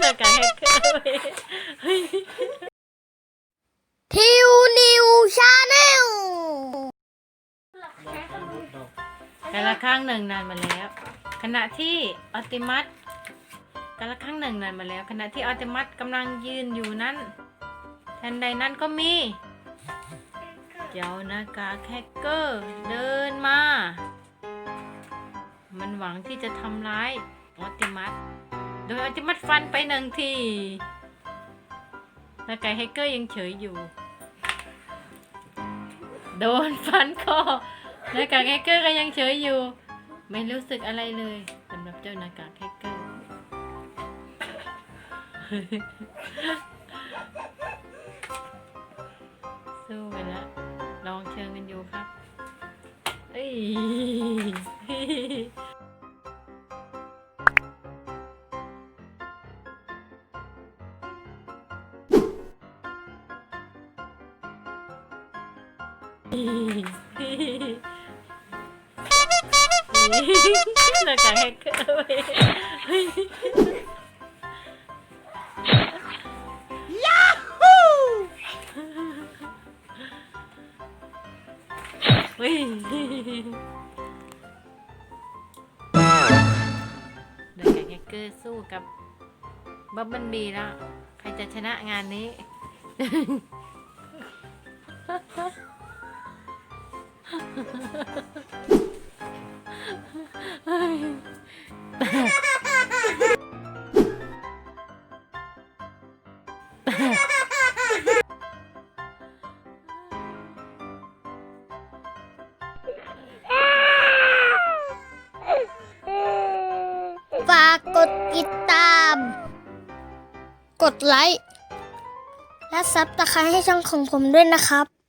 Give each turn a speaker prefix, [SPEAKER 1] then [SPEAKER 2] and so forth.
[SPEAKER 1] หน้ากากแฮกเกอร์เฮ้ย
[SPEAKER 2] ทิวนิวชาแนล
[SPEAKER 1] กาละครั้งหนึ่งนานมาแล้ว ขณะที่ออติมัสกาละครั้งหนึ่งนานมาแล้ว ขณะที่ออติมัสกำลังยืนอยู่นั้นทันใดนั้นก็มีเจ้าหน้ากากแฮกเกอร์เดินมา มันหวังที่จะทำร้ายออติมัสโดยออติมัสฟันไปหนึ่งทีหน้ากากแฮกเกอร์ยังเฉยอยู่ โดนฟันคอหน้ากากแฮกเกอร์ก็ยังเฉยอยู่ ไม่รู้สึกอะไรเลยสำหรับเจ้าหน้ากากแฮกเกอร์สู้ไปแล้วลองเชิงกันอยู่ครับเอ้ย หน้ากากแฮกเกอร์ยเฮ้ยเฮ้ยหน้ากากแฮกเกอร์สู้กับบับเบิลบีแล้ว ใครจะชนะงานนี้
[SPEAKER 2] ฝากกดติดตาม กดไลค์ และซับตะไคร้ให้ช่องของผมด้วยนะครับ